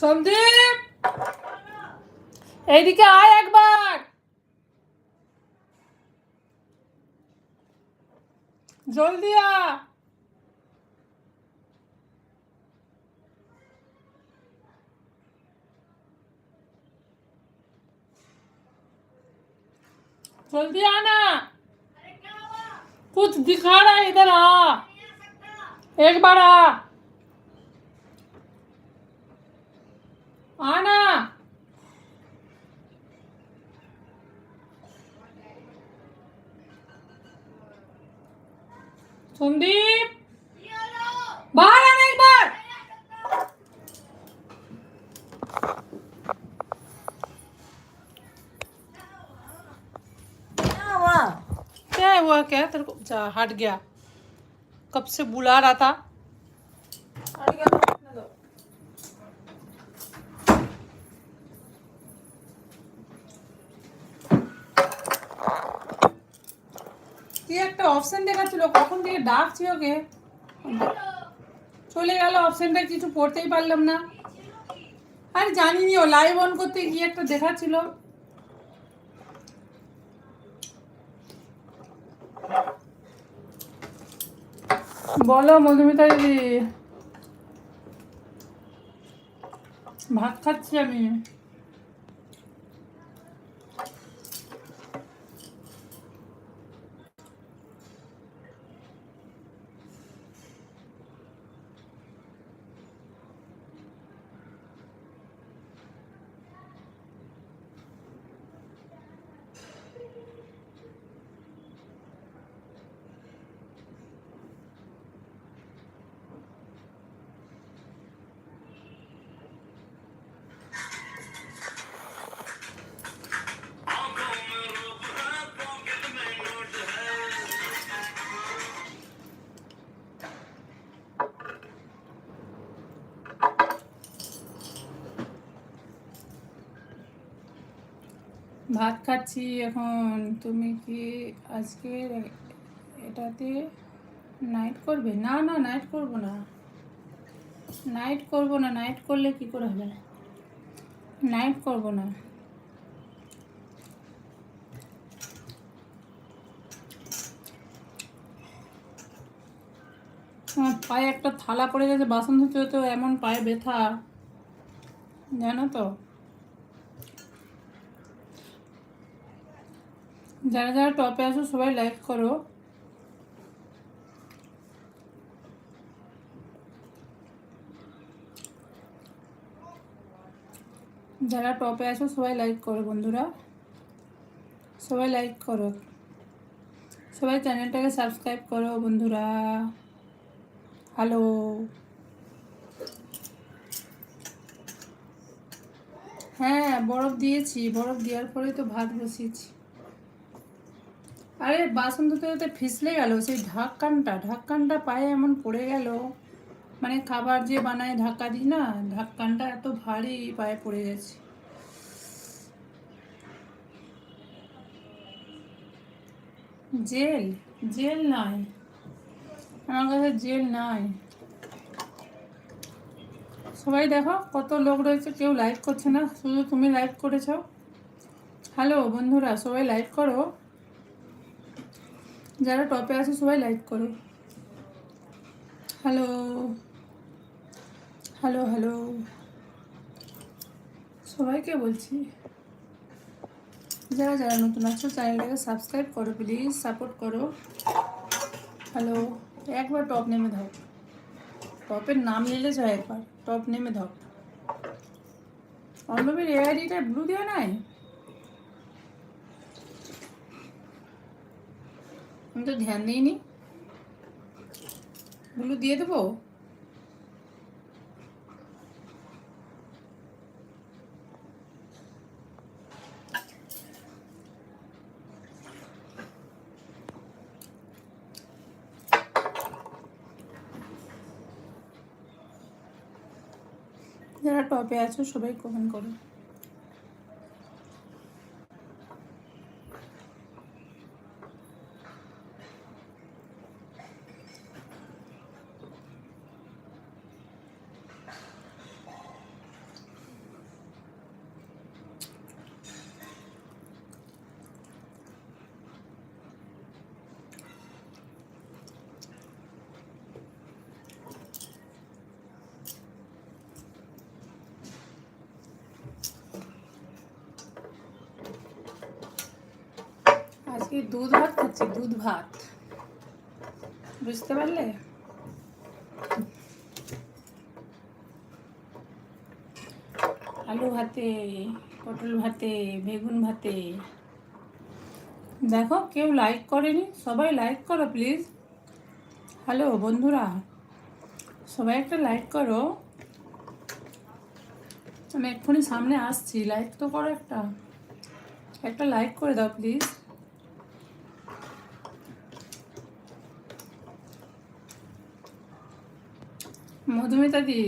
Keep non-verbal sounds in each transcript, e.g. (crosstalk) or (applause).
সন্দীপ এইদিকে আয় একবার জলদি আ जल्दी आना कुछ दिखा रहा है इधर आ एक बार आ आना। संदीप। बाहर आना एक बार। क्या हुआ? क्या हुआ? क्या? तेरे को जा हट गया। कब से बुला रहा था? ডাকছি ওকে। চলে গেল অপশনটা কিছু পড়তেই পারলাম না। আরে জানিনি ও লাইভ অন করতে গিয়ে একটা দেখাচ্ছিল। বলো মধুমিতা দিদি। ভাত খাচ্ছি আমি। ভাত খাচ্ছি এখন। তুমি কি আজকে এটাতে নাইট করবে? না না নাইট করব না। নাইট করব না নাইট করলে কি করে হবে? নাইট করব না। আমার পায়ে একটা থালা পড়ে গেছে, বাসন ধুতে তো এমন পায়ে ব্যথা। জানো তো? যারা যারা টপে আসো সবাই লাইক করো। যারা টপে আসো সবাই লাইক করো বন্ধুরা। সবাই লাইক করো। সবাই চ্যানেলটাকে সাবস্ক্রাইব করো বন্ধুরা। হ্যালো হ্যাঁ বরফ দিয়েছি। বরফ দেওয়ার পরেই তো ভাত বসিয়েছি। আরে বাসন ধুতে ধুতে ফিসলে গেল, সেই ঢাক্কানটা ঢাক্কানটা পায়ে এমন পড়ে গেল। মানে খাবার যে বানায় ধাক্কা দিই না, ঢাক্কানটা এত ভারী পায়ে পড়ে গেছে। জেল জেল নাই। আমার কাছে জেল নাই। সবাই দেখো কত লোক রয়েছে, কেউ লাইক করছে না, শুধু তুমি লাইক করেছ। হ্যালো বন্ধুরা, সবাই লাইক করো। যারা টপে আছে সবাই লাইক করো। হ্যালো। Hello hello. সবাইকে বলছি, যারা যারা নতুন আছো, চ্যানেলটাকে সাবস্ক্রাইব করো প্লিজ সাপোর্ট করো। হ্যালো, একবার টপ নেমে দাও। টপের নাম নিলে যায় একবার টপ নেমে দাও। অন্নবীর এআইডিটা ব্লু দেওয়া নাই? আমি তো ধ্যান দিইনি। ব্লু দিয়ে দেবো? যারা টপে আছো সবাই কমেন্ট করো। আজকে দুধ ভাত খাচ্ছি? দুধ ভাত। বুঝতে পারলে? আলু ভাতে, পটল ভাতে, বেগুন ভাতে। দেখো, কেউ লাইক করেনি। সবাই লাইক করো প্লিজ হ্যালো বন্ধুরা। সবাই একটা লাইক করো। আমি এক্ষুনি সামনে আসছি। লাইক তো করো একটা। একটা লাইক করে দাও প্লিজ মধুমিতা দি,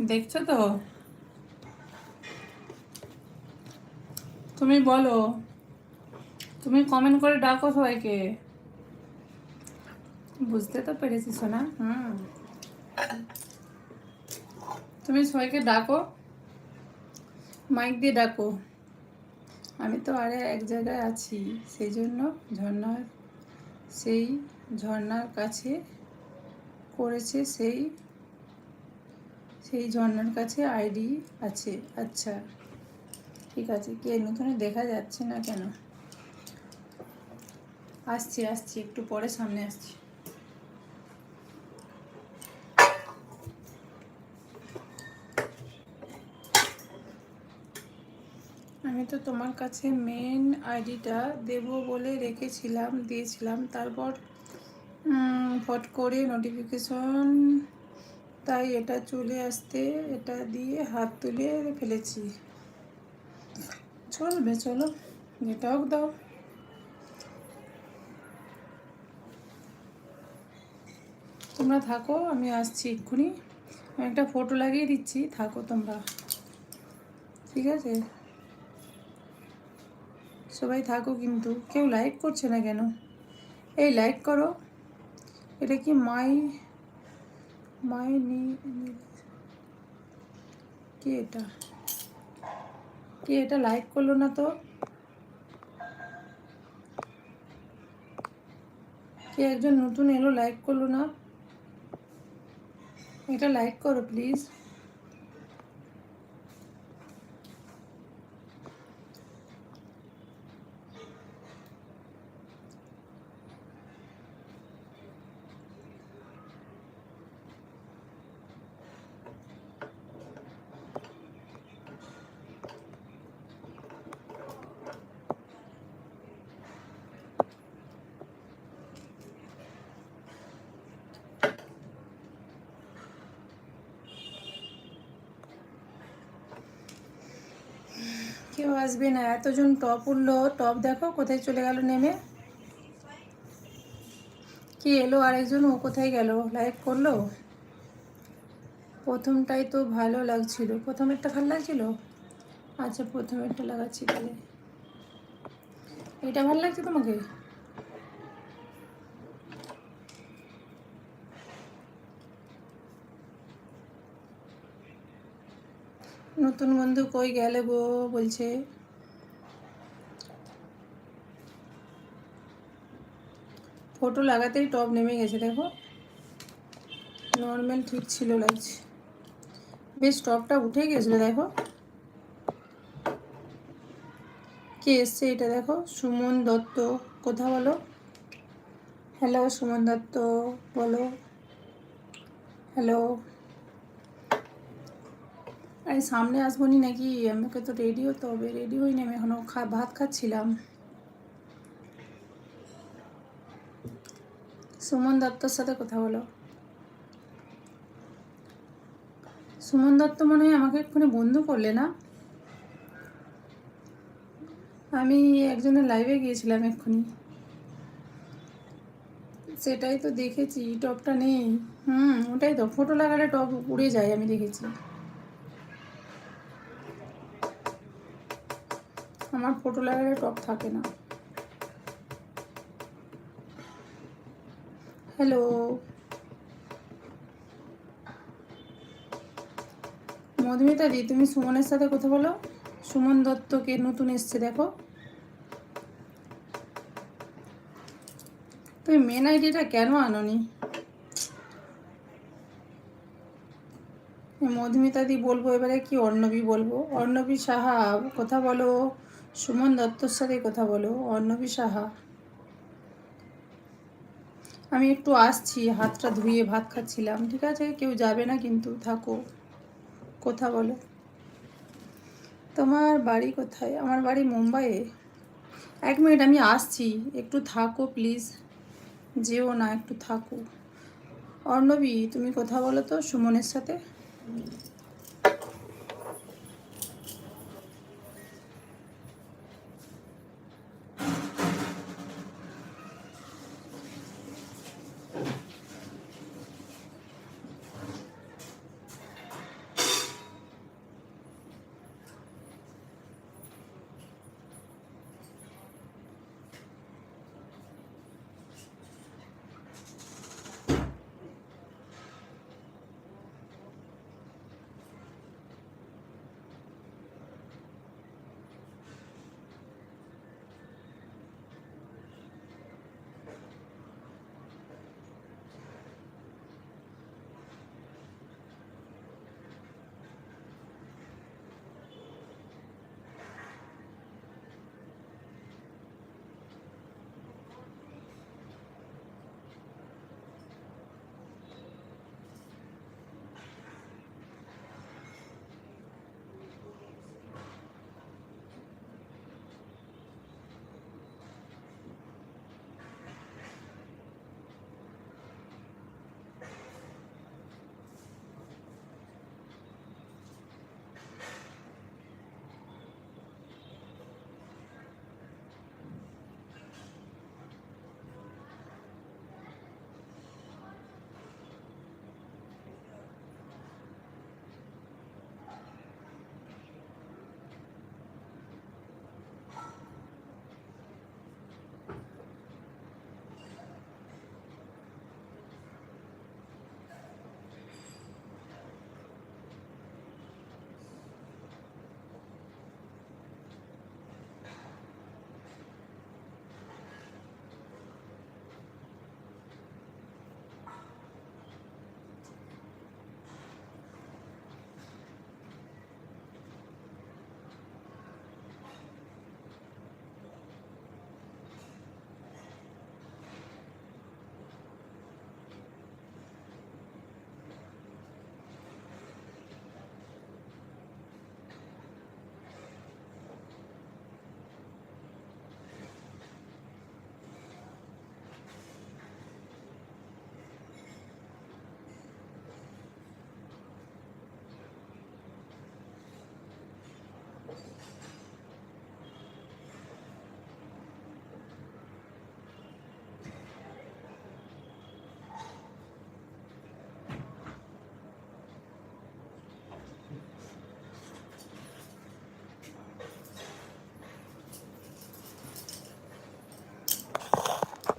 দেখছ তো? তুমি বলো, তুমি কমেন্ট করে ডাকো সবাইকে। বুঝতে তো পেরেছি, সোনা। হুম। তুমি সবাইকে ডাকো। মাইক দিয়ে ডাকো। আমি তো আরে এক জায়গায় আছি, সেই জন্য ঝর্ণার, সেই ঝর্ণার কাছে করেছে সেই সেই ঝর্ণার কাছে আইডি আছে। আচ্ছা ঠিক আছে। কে নতুন দেখা যাচ্ছে না কেন? আসছি আসছি, একটু পরে সামনে আসছি। আমি তো তোমার কাছে মেন আইডিটা দেব বলে রেখেছিলাম, দিয়েছিলাম। তারপর ফট করে নোটিফিকেশন তাই এটা চলে আসতে, এটা দিয়ে হাত তুলে ফেলেছি। চলবে, চলো হোক দাও। তোমরা থাকো, আমি আসছি এক্ষুনি। আমি একটা ফটো লাগিয়ে দিচ্ছি, থাকো তোমরা। ঠিক আছে? সবাই থাকো কিন্তু, কেউ লাইক করছে না কেন? এই লাইক করো। এটা কি মাই মাই নি কি এটা? কি এটা লাইক করল না তো? কে একজন নতুন এলো লাইক করল না? এটা লাইক করো প্লিজ কেউ আসবে না। এতজন টপ উঠল, টপ দেখো কোথায় চলে গেল নেমে। কি এলো আরেকজন? ও কোথায় গেল? লাইক করল? প্রথমটাই তো ভালো লাগছিল। প্রথমেরটা ভালো লাগছিল? আচ্ছা প্রথমেরটা লাগাচ্ছি তাহলে। এটা ভালো লাগছে তোমাকে? নতুন বন্ধু কই গেলে গো? বলছে। ফটো লাগাতেই টপ নেমে গেছে, দেখো। নর্মাল ঠিক ছিল লাগছে বেশ, টপটা উঠে গেছিল, দেখো। কে এসছে এটা দেখো? সুমন দত্ত, কোথা বলো। হ্যালো সুমন দত্ত, বলো। হ্যালো আরে সামনে আসব নি নাকি? আমাকে তো রেডি হতে হবে রেডি হইনি, আমি এখনও ভাত খাচ্ছিলাম। সুমন দত্তর সাথে কথা বলো। সুমন দত্ত মনে হয় আমাকে এক্ষুনি বন্ধু করলে না? আমি একজনের লাইভে গিয়েছিলাম এক্ষুনি। সেটাই তো দেখেছি টপটা নেই। হুম, ওটাই তো ফটো লাগালে টপ উড়ে যায়, আমি দেখেছি। আমার ফটো লাগালে টপ থাকে না। হ্যালো মধুমিতা দি, তুমি সুমনের সাথে কথা বলো। সুমন দত্তকে নতুন এসছে, দেখো। তুমি মেন আইডিটা কেন আনোনি? মধুমিতা দি বলব, এবারে কি অর্ণবী বলব? অর্ণবী সাহা, কথা বলো। সুমন দত্তর সাথে কথা বলো, অর্ণবী সাহা। আমি একটু আসছি, হাতটা ধুয়ে ভাত খাচ্ছিলাম। ঠিক আছে, কেউ যাবে না কিন্তু, থাকো। কথা বলো। তোমার বাড়ি কোথায়? আমার বাড়ি মুম্বাইয়ে। এক মিনিট, আমি আসছি। একটু থাকো, প্লিজ। যেও না, একটু থাকো। অর্ণবী, তুমি কথা বলো তো সুমনের সাথে।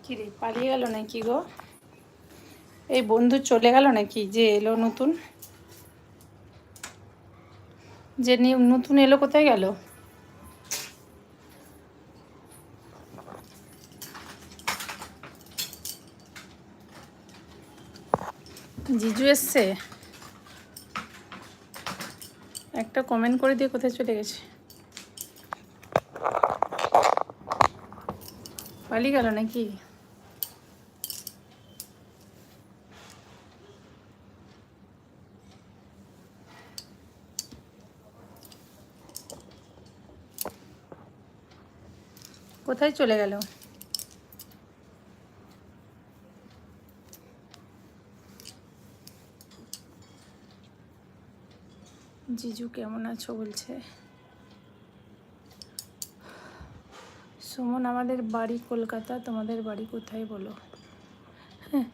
কিরে পালিয়ে গেল নাকি গো? এই বন্ধু চলে গেল নাকি যে এলো নতুন? যে নতুন এলো কোথায় গেল? জিজু এসছে? একটা কমেন্ট করে দিয়ে কোথায় চলে গেছে? পালিয়ে গেল নাকি? কোথায় চলে গেল? জিজু কেমন আছো বলছে? সুমন আমাদের বাড়ি কলকাতা তোমাদের বাড়ি কোথায় বলো? হ্যাঁ,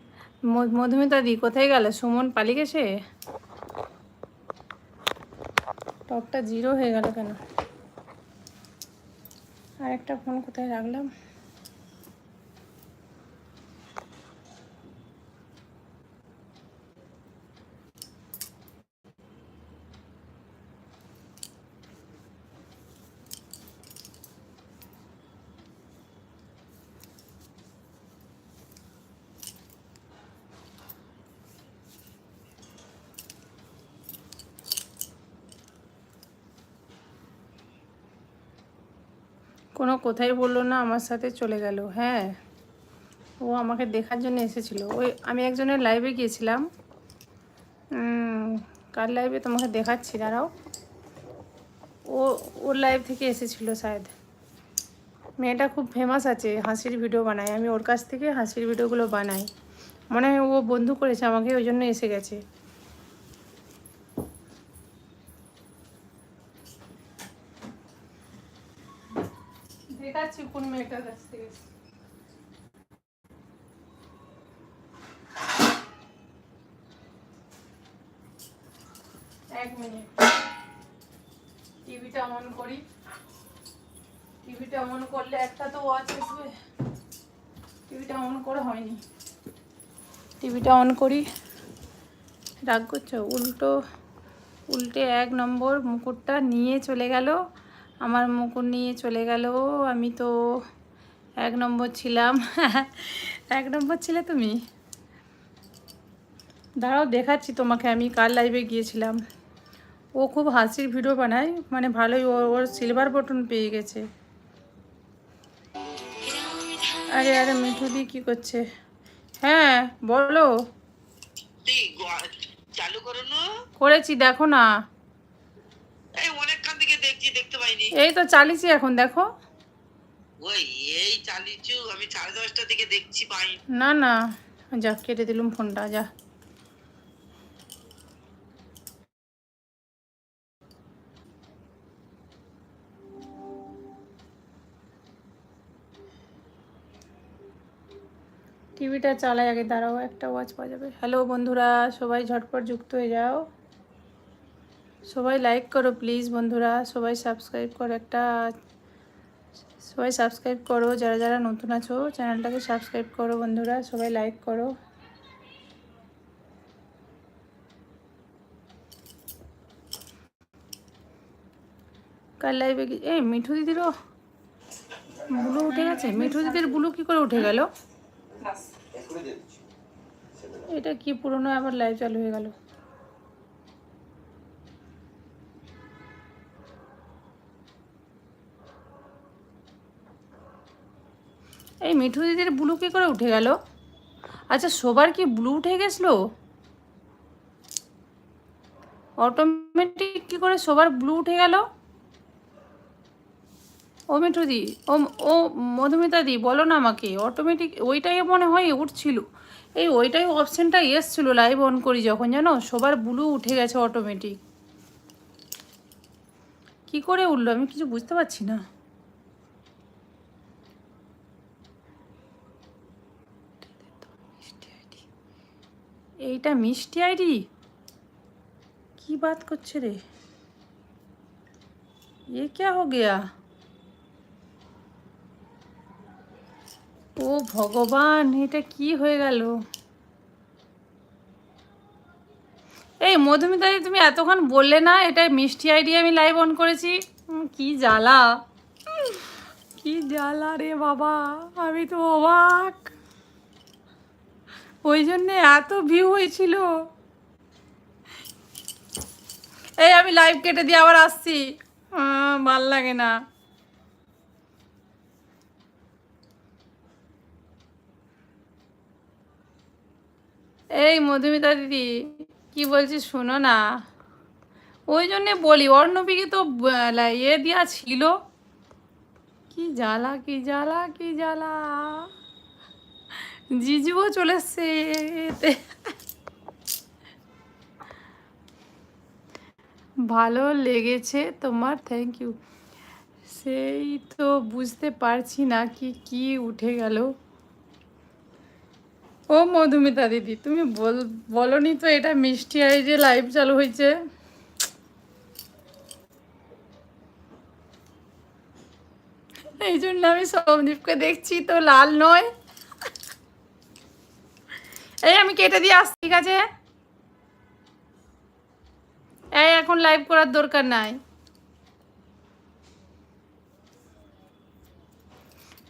মধুমিতা দি কোথায় গেল? সুমন পালিয়ে গেছে? টপটা জিরো হয়ে গেল কেন? আর একটা ফোন কোথায় রাখলাম? কোনো কোথায় বলল না, আমার সাথে চলে গেল হ্যাঁ। ও আমাকে দেখার জন্য এসেছিল। ওই আমি একজনের লাইভে গিয়েছিলাম। কার লাইভে তোমাকে দেখাচ্ছি, দাঁড়াও। ও ওর লাইভ থেকে এসেছিল শায়দ। মেয়েটা খুব ফেমাস আছে, হাসির ভিডিও বানায়। আমি ওর কাছ থেকে হাসির ভিডিওগুলো বানাই। মনে হয় ও বন্ধু করেছে আমাকে, ওই জন্য এসে গেছে। এক মিনিট। টিভিটা অন করি। টিভিটা অন করলে একটা তো ওয়াচ আসবে। টিভিটা অন করা হয়নি। টিভিটা অন করি। রাগ করছ? উল্টো, উল্টে এক নম্বর মুকুটটা নিয়ে চলে গেল। আমার মুকুট নিয়ে চলে গেল। আমি তো এক নম্বর ছিলাম। (laughs) এক নম্বর ছিলে তুমি? দাঁড়াও দেখাচ্ছি তোমাকে। আমি কার লাইভে গিয়েছিলাম। ও খুব হাসির ভিডিও বানায়। মানে ভালোই ও ওর সিলভার বটন পেয়ে গেছে। আরে আরে মিঠুদি কি করছে? হ্যাঁ বলো। করেছি দেখো না। দেখছি দেখতে পাইনি? এই তো চালিয়েছি এখন দেখো। ওই এই চালিয়েছু আমি সাড়ে দেখছি পাই না না যা কেটে দিলুম ফোনটা যা। টিভিটা চালাই আগে দাঁড়াও একটা ওয়াচ পাওয়া যাবে। হ্যালো বন্ধুরা সবাই ঝটপট যুক্ত হয়ে যাও। সবাই লাইক করো প্লিজ বন্ধুরা। সবাই সাবস্ক্রাইব করো একটা। সবাই সাবস্ক্রাইব করো। যারা যারা নতুন আছো চ্যানেলটাকে সাবস্ক্রাইব করো, বন্ধুরা। সবাই লাইক করো। কার লাইভে এই, মিঠু দিদিরও বুলু উঠে গেছে? মিঠু দিদির বুলু কি করে উঠে গেল? এটা কি পুরনো আবার লাইভ চালু হয়ে গেল? এই মিঠু দিদির ব্লু কী করে উঠে গেল? আচ্ছা সবার কি ব্লু উঠে গেছিল? অটোমেটিক কি করে সবার ব্লু উঠে গেল? ও মিঠু দি, ও ও মধুমিতা দি, বলো না আমাকে। অটোমেটিক ওইটাই মনে হয় উঠছিল। এই ওইটাই অপশানটা এসছিল লাইভ অন করি যখন, জানো? সবার ব্লু উঠে গেছে অটোমেটিক কি করে উঠল? আমি কিছু বুঝতে পারছি না। এইটা মিষ্টি আইডি কি বাত করছে রে ये क्या हो गया ও ভগবান এটা কি হয়ে গেল এই মধুমিতা দি, তুমি এতক্ষণ বললে না এটা মিষ্টি আইডি আমি লাইভ অন করেছি উম, কি জ্বালা কি জ্বালা রে বাবা আমি তো অবাক ওই জন্যে এত ভিউ হয়েছিল। এই আমি লাইভ কেটে দিয়ে আবার আসছি। ভালো লাগে না। এই মধুমিতা দিদি, কি বলছি শোনো না। ওই জন্যে বলি, অর্ণবীকে তো ইয়ে দেওয়া ছিল। কি জ্বালা কি জ্বালা কি জ্বালা। জিজুও চলে এতে। ভালো লেগেছে তোমার থ্যাংক ইউ সেই তো বুঝতে পারছি না কি কি উঠে গেল। ও মধুমিতা দিদি, তুমি বল, বলনি তো এটা মিষ্টি আই যে লাইভ চালু হয়েছে। এই জন্য আমি সৌদীপকে দেখছি, তো লাল নয়। এই, আমি কেটে দিয়ে আসছি, ঠিক আছে? এই, এখন লাইভ করার দরকার নাই।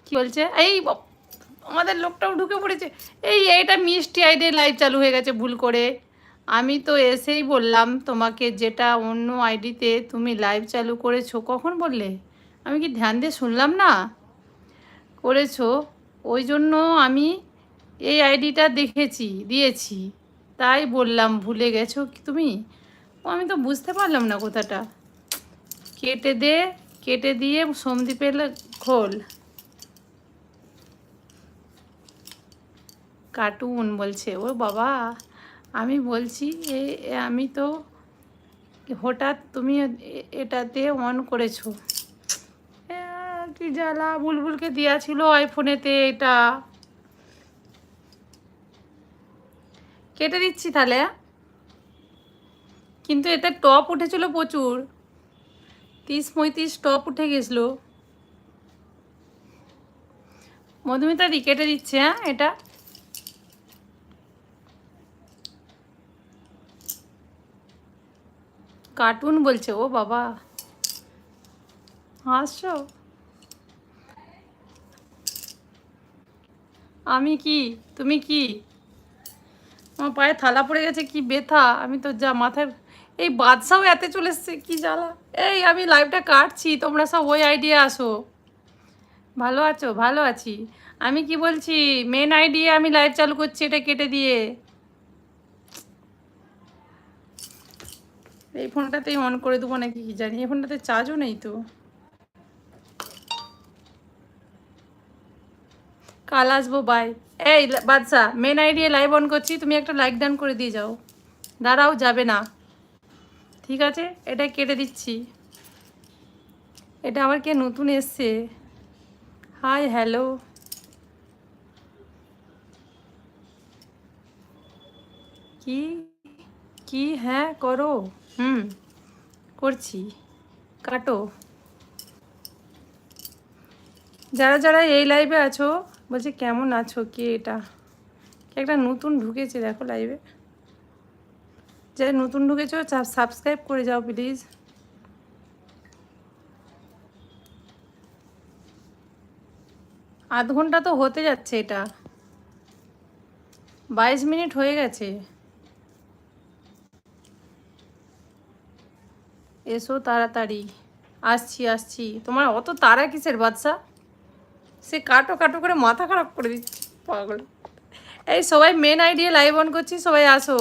কি বলছে? এই, আমাদের লোকটাও ঢুকে পড়েছে। এই, এইটা মিষ্টি আইডি লাইভ চালু হয়ে গেছে, ভুল করে। আমি তো এসেই বললাম তোমাকে, যেটা অন্য আইডিতে তুমি লাইভ চালু করেছ, কখন বললে? আমি কি ধ্যান দিয়ে শুনলাম না? করেছ। ওই জন্য আমি এই আইডিটা দেখেছি, দিয়েছি। তাই বললাম, ভুলে গেছো কি তুমি? আমি তো বুঝতে পারলাম না কথাটা। কেটে দে, কেটে দিয়ে সন্দীপের খোল। কার্টুন বলছে, ও বাবা, আমি বলছি, এ আমি তো হঠাৎ তুমি এটাতে অন করেছ। কি জ্বালা, বুলবুলকে দেওয়া ছিল আইফোনেতে এটা। কেটে দিচ্ছি তাহলে? কিন্তু এতে টপ উঠেছিল প্রচুর। তিরিশ পঁয়ত্রিশ টপ উঠে গেছিল। মধুমিতা দি, কেটে দিচ্ছে হ্যাঁ এটা? কার্টুন বলছে, ও বাবা। হাসছো? আমি কি? তুমি কি? আমার পায়ে থালা পড়ে গেছে, কি ব্যথা। আমি তো যা মাথায় এই বাদশাও এতে চলে এসছে, কি জ্বালা। এই আমি লাইভটা কাটছি, তোমরা সব ওই আইডিয়া আসো। ভালো আছো? ভালো আছি। আমি কি বলছি মেন আইডিয়া আমি লাইভ চালু করছি, এটা কেটে দিয়ে। এই ফোনটাতেই অন করে দেবো নাকি, কি জানি। এই ফোনটাতে চার্জও নেই তো। কাল আসব বাই এই, Badshah main idea live on করছি, তুমি একটা লাইক ডান করে দিয়ে যাও। দাঁড়াও, যাবে না। ঠিক আছে? এটা কেটে দিচ্ছি। এটা আমার কে নতুন এসছে? হাই হ্যালো কি? কি? হ্যাঁ করো। হুম, করছি। কাটো। যারা যারা এই লাইভে আছো বলছে, কেমন আছো? কে এটা? একটা নতুন ঢুকেছে, দেখো লাইভে যারা নতুন ঢুকেছো সাবস্ক্রাইব করে যাও প্লিজ আধ ঘণ্টা তো হতে যাচ্ছে এটা। বাইশ মিনিট হয়ে গেছে। এসো তাড়াতাড়ি। আসছি আসছি। তোমার অত তারা কিসের, বাদশা? সে কাটো কাটো করে মাথা খারাপ করে দিচ্ছে, পাগল। এই সবাই মেন আইডিয়া লাইভ অন করছি, সবাই আসো।